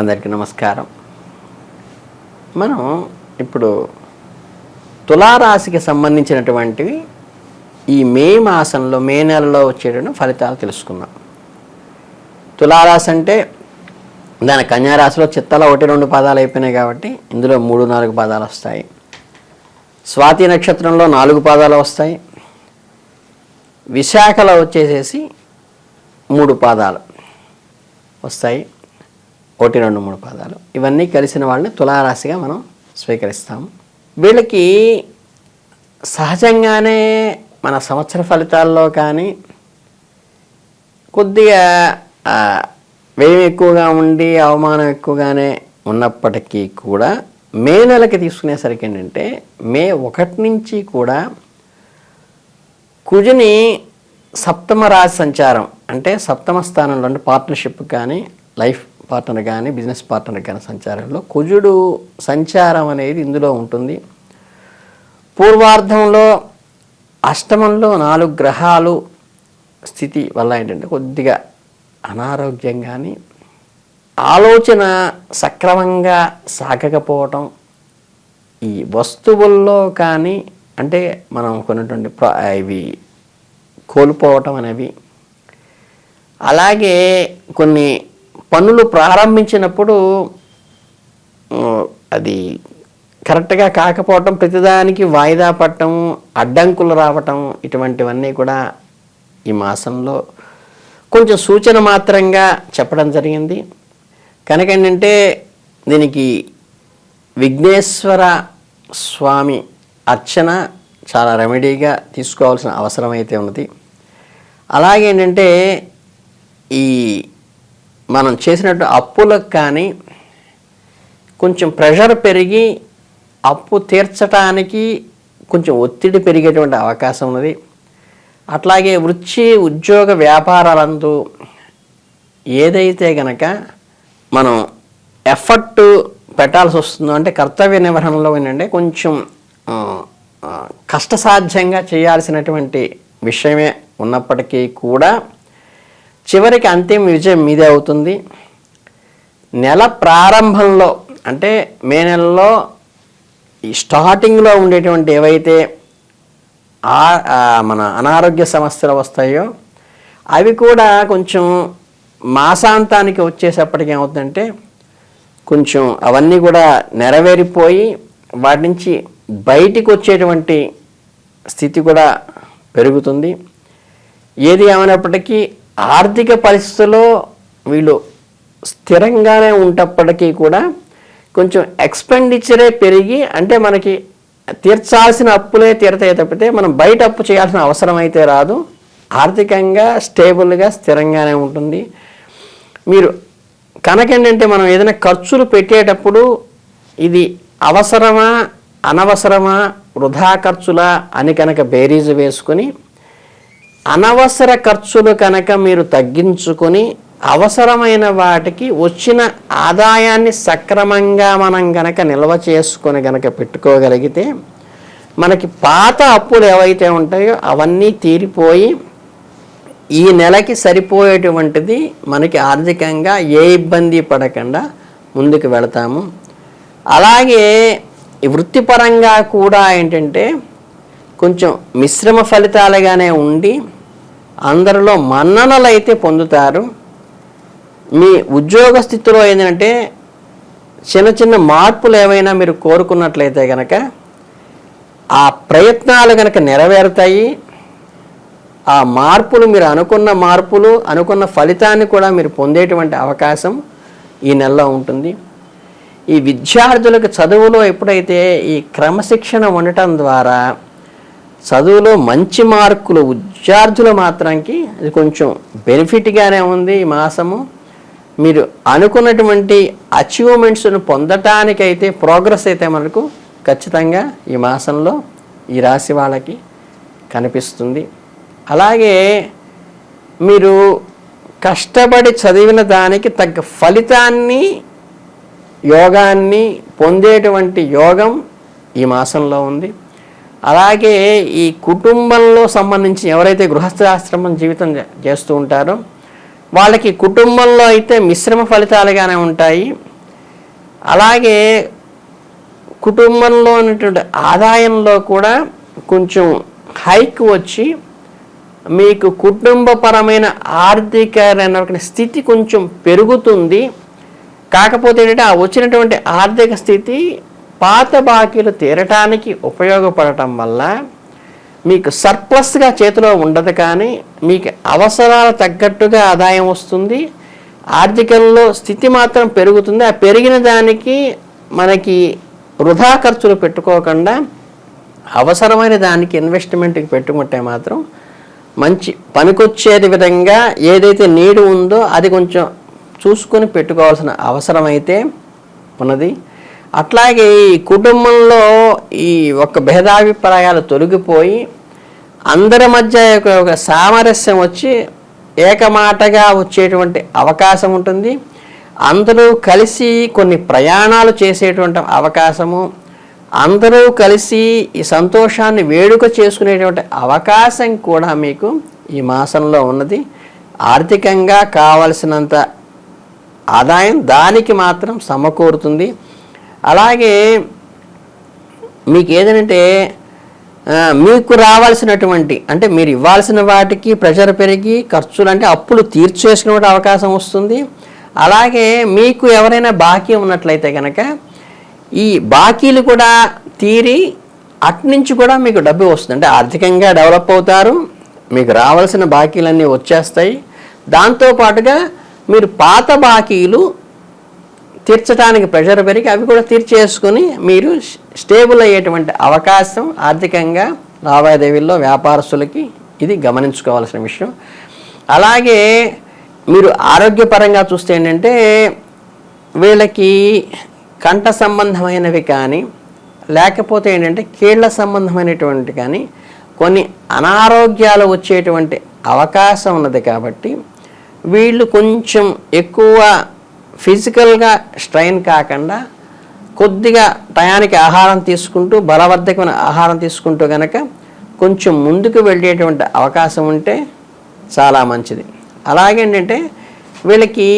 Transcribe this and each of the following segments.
అందరికీ నమస్కారం. మనం ఇప్పుడు తులారాశికి సంబంధించినటువంటివి ఈ మే మాసంలో మే నెలలో వచ్చేటువంటి ఫలితాలు తెలుసుకుందాం. తులారాశి అంటే దాని కన్యారాశిలో చిత్తలో ఒకటి రెండు పదాలు అయిపోయినాయి కాబట్టి ఇందులో మూడు నాలుగు పదాలు వస్తాయి. స్వాతి నక్షత్రంలో నాలుగు పాదాలు వస్తాయి. విశాఖలో వచ్చేసేసి మూడు పాదాలు వస్తాయి. ఒకటి రెండు మూడు పాదాలు. ఇవన్నీ కలిసిన వాళ్ళని తులారాశిగా మనం స్వీకరిస్తాము. వీళ్ళకి సహజంగానే మన సంవత్సర ఫలితాల్లో కానీ కొద్దిగా వ్యయం ఎక్కువగా ఉండి అవమానం ఎక్కువగానే ఉన్నప్పటికీ కూడా మే నెలకి తీసుకునేసరికి ఏంటంటే మే ఒకటి నుంచి కూడా కుజుని సప్తమ రాశి సంచారం అంటే సప్తమ స్థానంలో అంటే పార్ట్నర్షిప్ కానీ లైఫ్ పార్ట్నర్ కానీ బిజినెస్ పార్ట్నర్ కానీ సంచారంలో కుజుడు సంచారం అనేది ఇందులో ఉంటుంది. పూర్వార్ధంలో అష్టమంలో నాలుగు గ్రహాలు స్థితి వల్ల ఏంటంటే కొద్దిగా అనారోగ్యం కానీ ఆలోచన సక్రమంగా సాగకపోవటం ఈ వస్తువుల్లో కానీ అంటే మనం కొన్నటువంటి ఇవి కోల్పోవటం అనేవి. అలాగే కొన్ని పనులు ప్రారంభించినప్పుడు అది కరెక్ట్గా కాకపోవటం ప్రతిదానికి వాయిదా పడటం అడ్డంకులు రావటం ఇటువంటివన్నీ కూడా ఈ మాసంలో కొంచెం సూచన మాత్రంగా చెప్పడం జరిగింది. కనుక ఏంటంటే దీనికి విఘ్నేశ్వర స్వామి అర్చన చాలా రెమెడీగా తీసుకోవాల్సిన అవసరం అయితే ఉన్నది. అలాగే ఏంటంటే ఈ మనం చేసినట్టు అప్పులకు కానీ కొంచెం ప్రెషర్ పెరిగి అప్పు తీర్చటానికి కొంచెం ఒత్తిడి పెరిగేటువంటి అవకాశం ఉన్నది. అట్లాగే వృత్తి ఉద్యోగ వ్యాపారాలందు ఏదైతే గనక మనం ఎఫర్ట్ పెట్టాల్సి వస్తుందో అంటే కర్తవ్య నిర్వహణలో ఏంటంటే కొంచెం కష్టసాధ్యంగా చేయాల్సినటువంటి విషయమే ఉన్నప్పటికీ కూడా చివరికి అంతిమ విజయం మీదే అవుతుంది. నెల ప్రారంభంలో అంటే మే నెలలో ఈ స్టార్టింగ్లో ఉండేటువంటి ఏవైతే ఆ- మన అనారోగ్య సమస్యలు వస్తాయో అవి కూడా కొంచెం మాసాంతానికి వచ్చేసప్పటికి ఏమవుతుందంటే కొంచెం అవన్నీ కూడా నెరవేరిపోయి వాటి నుంచి బయటికి వచ్చేటువంటి స్థితి కూడా పెరుగుతుంది. ఏది ఏమైనప్పటికీ ఆర్థిక పరిస్థితుల్లో వీళ్ళు స్థిరంగానే ఉంటప్పటికీ కూడా కొంచెం ఎక్స్పెండిచరే పెరిగి అంటే మనకి తీర్చాల్సిన అప్పులే తీరతాయి తప్పితే మనం బయట అప్పు చేయాల్సిన అవసరం అయితే రాదు. ఆర్థికంగా స్టేబుల్గా స్థిరంగానే ఉంటుంది. మీరు కనుక ఏంటంటే మనం ఏదైనా ఖర్చులు పెట్టేటప్పుడు ఇది అవసరమా అనవసరమా వృధా ఖర్చులా అని కనుక బేరీజు వేసుకొని అనవసర ఖర్చులు కనుక మీరు తగ్గించుకొని అవసరమైన వాటికి వచ్చిన ఆదాయాన్ని సక్రమంగా మనం గనక నిల్వ చేసుకొని గనక పెట్టుకోగలిగితే మనకి పాత అప్పులు ఏవైతే ఉంటాయో అవన్నీ తీరిపోయి ఈ నెలకి సరిపోయేటువంటిది మనకి ఆర్థికంగా ఏ ఇబ్బంది పడకుండా ముందుకు వెళతాము. అలాగే వృత్తిపరంగా కూడా ఏంటంటే కొంచెం మిశ్రమ ఫలితాలుగానే ఉండి అందరిలో మన్ననలు అయితే పొందుతారు. మీ ఉద్యోగ స్థితిలో ఏంటంటే చిన్న చిన్న మార్పులు ఏమైనా మీరు కోరుకున్నట్లయితే కనుక ఆ ప్రయత్నాలు కనుక నెరవేరుతాయి. ఆ మార్పులు మీరు అనుకున్న మార్పులు అనుకున్న ఫలితాన్ని కూడా మీరు పొందేటువంటి అవకాశం ఈ నెలలో ఉంటుంది. ఈ విద్యార్థులకు చదువులో ఎప్పుడైతే ఈ క్రమశిక్షణ ఉండటం ద్వారా చదువులో మంచి మార్కులు విద్యార్థులు మాత్రానికి అది కొంచెం బెనిఫిట్గానే ఉంది ఈ మాసము. మీరు అనుకున్నటువంటి అచీవ్మెంట్స్ను పొందటానికైతే ప్రోగ్రెస్ అయితే మనకు ఖచ్చితంగా ఈ మాసంలో ఈ రాశి వాళ్ళకి కనిపిస్తుంది. అలాగే మీరు కష్టపడి చదివిన దానికి తగ్గ ఫలితాన్ని యోగాన్ని పొందేటువంటి యోగం ఈ మాసంలో ఉంది. అలాగే ఈ కుటుంబంలో సంబంధించి ఎవరైతే గృహస్థాశ్రమం జీవితం చేస్తూ ఉంటారో వాళ్ళకి కుటుంబంలో అయితే మిశ్రమ ఫలితాలుగానే ఉంటాయి. అలాగే కుటుంబంలో ఉన్నటువంటి ఆదాయంలో కూడా కొంచెం హైక్ వచ్చి మీకు కుటుంబపరమైన ఆర్థిక స్థితి కొంచెం పెరుగుతుంది. కాకపోతే ఏంటంటే ఆ వచ్చినటువంటి ఆర్థిక స్థితి పాత బాకీలు తీరటానికి ఉపయోగపడటం వల్ల మీకు సర్ప్లస్గా చేతిలో ఉండదు కానీ మీకు అవసరాలు తగ్గట్టుగా ఆదాయం వస్తుంది. ఆర్థికంలో స్థితి మాత్రం పెరుగుతుంది. ఆ పెరిగిన దానికి మనకి వృధా ఖర్చులు పెట్టుకోకుండా అవసరమైన దానికి ఇన్వెస్ట్మెంట్కి పెట్టుకుంటే మాత్రం మంచి పనికొచ్చేది విధంగా ఏదైతే నీడు ఉందో అది కొంచెం చూసుకొని పెట్టుకోవాల్సిన అవసరం అయితే ఉన్నది. అట్లాగే ఈ కుటుంబంలో ఈ ఒక భేదాభిప్రాయాలు తొలగిపోయి అందరి మధ్య ఒక ఒక సామరస్యం వచ్చి ఏకమాటగా వచ్చేటువంటి అవకాశం ఉంటుంది. అందరూ కలిసి కొన్ని ప్రయాణాలు చేసేటువంటి అవకాశము అందరూ కలిసి ఈ సంతోషాన్ని వేడుక చేసుకునేటువంటి అవకాశం కూడా మీకు ఈ మాసంలో ఉన్నది. ఆర్థికంగా కావలసినంత ఆదాయం దానికి మాత్రం సమకూరుతుంది. అలాగే మీకు ఏదంటే మీకు రావాల్సినటువంటి అంటే మీరు ఇవ్వాల్సిన వాటికి ప్రెషర్ పెరిగి ఖర్చులు అంటే అప్పులు తీర్చేసుకునే అవకాశం వస్తుంది. అలాగే మీకు ఎవరైనా బాకీ ఉన్నట్లయితే కనుక ఈ బాకీలు కూడా తీరి అట్నుంచి కూడా మీకు డబ్బు వస్తుంది. అంటే ఆర్థికంగా డెవలప్ అవుతారు మీకు రావాల్సిన బాకీలన్నీ వచ్చేస్తాయి. దాంతోపాటుగా మీరు పాత బాకీలు తీర్చడానికి ప్రెషర్ పెరిగి అవి కూడా తీర్చేసుకుని మీరు స్టేబుల్ అయ్యేటువంటి అవకాశం ఆర్థికంగా లావాదేవీల్లో వ్యాపారస్తులకి ఇది గమనించుకోవాల్సిన విషయం. అలాగే మీరు ఆరోగ్యపరంగా చూస్తే ఏంటంటే వీళ్ళకి కంఠ సంబంధమైనవి కానీ లేకపోతే ఏంటంటే కీళ్ళ సంబంధమైనటువంటి కానీ కొన్ని అనారోగ్యాలు వచ్చేటువంటి అవకాశం ఉన్నది కాబట్టి వీళ్ళు కొంచెం ఎక్కువ ఫిజికల్గా స్ట్రైన్ కాకుండా కొద్దిగా టయానికి ఆహారం తీసుకుంటూ బలవర్ధకమైన ఆహారం తీసుకుంటూ కనుక కొంచెం ముందుకు వెళ్ళేటువంటి అవకాశం ఉంటే చాలా మంచిది. అలాగే ఏంటంటే వీళ్ళకి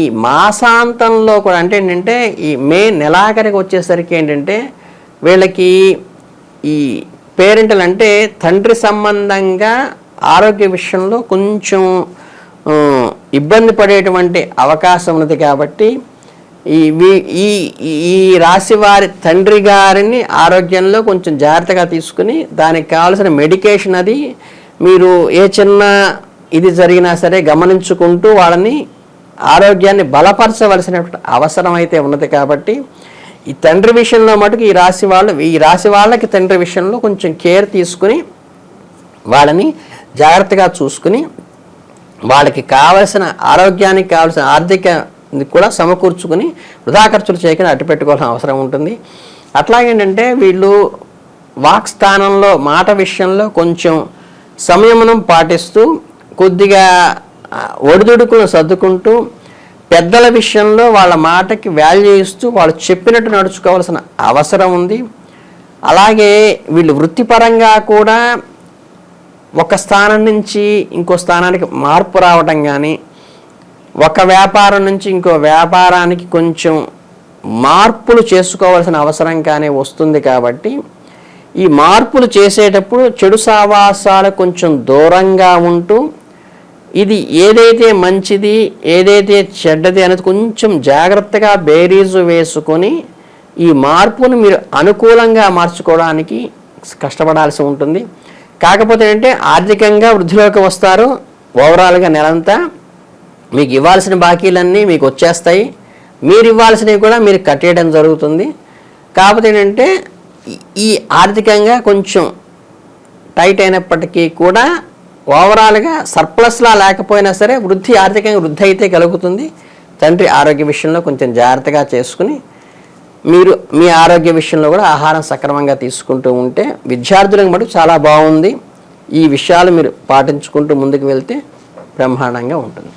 ఈ మాసాంతంలో కూడా అంటే ఏంటంటే ఈ మే నెలాఖరికి వచ్చేసరికి ఏంటంటే వీళ్ళకి ఈ పేరెంటల్ అంటే తండ్రి సంబంధంగా ఆరోగ్య విషయంలో కొంచెం ఇబ్బంది పడేటువంటి అవకాశం ఉన్నది కాబట్టి ఈ ఈ ఈ రాశి వారి తండ్రి గారిని ఆరోగ్యంలో కొంచెం జాగ్రత్తగా తీసుకుని దానికి కావాల్సిన మెడికేషన్ అది మీరు ఏ చిన్న ఇది జరిగినా సరే గమనించుకుంటూ వాళ్ళని ఆరోగ్యాన్ని బలపరచవలసిన అవసరం అయితే ఉన్నది కాబట్టి ఈ తండ్రి విషయంలో మటుకు ఈ రాశి వాళ్ళు ఈ రాశి వాళ్ళకి తండ్రి విషయంలో కొంచెం కేర్ తీసుకుని వాళ్ళని జాగ్రత్తగా చూసుకుని వాళ్ళకి కావలసిన ఆరోగ్యానికి కావాల్సిన ఆర్థిక కూడా సమకూర్చుకుని వృధా ఖర్చులు చేయకుండా అట్టు పెట్టుకోవాల్సిన అవసరం ఉంటుంది. అట్లాగేంటంటే వీళ్ళు వాక్ స్థానంలో మాట విషయంలో కొంచెం సంయమనం పాటిస్తూ కొద్దిగా ఒడిదుడుకును సర్దుకుంటూ పెద్దల విషయంలో వాళ్ళ మాటకి వాల్యూ ఇస్తూ వాళ్ళు చెప్పినట్టు నడుచుకోవాల్సిన అవసరం ఉంది. అలాగే వీళ్ళు వృత్తిపరంగా కూడా ఒక స్థానం నుంచి ఇంకో స్థానానికి మార్పు రావటం కానీ ఒక వ్యాపారం నుంచి ఇంకో వ్యాపారానికి కొంచెం మార్పులు చేసుకోవాల్సిన అవసరం కానీ వస్తుంది కాబట్టి ఈ మార్పులు చేసేటప్పుడు చెడు సావాసాలు కొంచెం దూరంగా ఉంటూ ఇది ఏదైతే మంచిది ఏదైతే చెడ్డది అనేది కొంచెం జాగ్రత్తగా బేరీజు వేసుకొని ఈ మార్పును మీరు అనుకూలంగా మార్చుకోవడానికి కష్టపడాల్సి ఉంటుంది. కాకపోతే ఏంటంటే ఆర్థికంగా వృద్ధిలోకి వస్తారు. ఓవరాల్గా నెలంతా మీకు ఇవ్వాల్సిన బాకీలన్నీ మీకు వచ్చేస్తాయి. మీరు ఇవ్వాల్సినవి కూడా మీరు కట్టేయడం జరుగుతుంది. కాకపోతే ఏంటంటే ఈ ఆర్థికంగా కొంచెం టైట్ అయినప్పటికీ కూడా ఓవరాల్గా సర్ప్లస్లా లేకపోయినా సరే వృద్ధి ఆర్థికంగా వృద్ధి అయితే కలుగుతుంది. తండ్రి ఆరోగ్య విషయంలో కొంచెం జాగ్రత్తగా చేసుకుని మీరు మీ ఆరోగ్య విషయంలో కూడా ఆహారం సక్రమంగా తీసుకుంటూ ఉంటే విద్యార్థులకు మటు చాలా బాగుంది. ఈ విషయాలు మీరు పాటించుకుంటూ ముందుకు వెళ్తే బ్రహ్మాండంగా ఉంటుంది.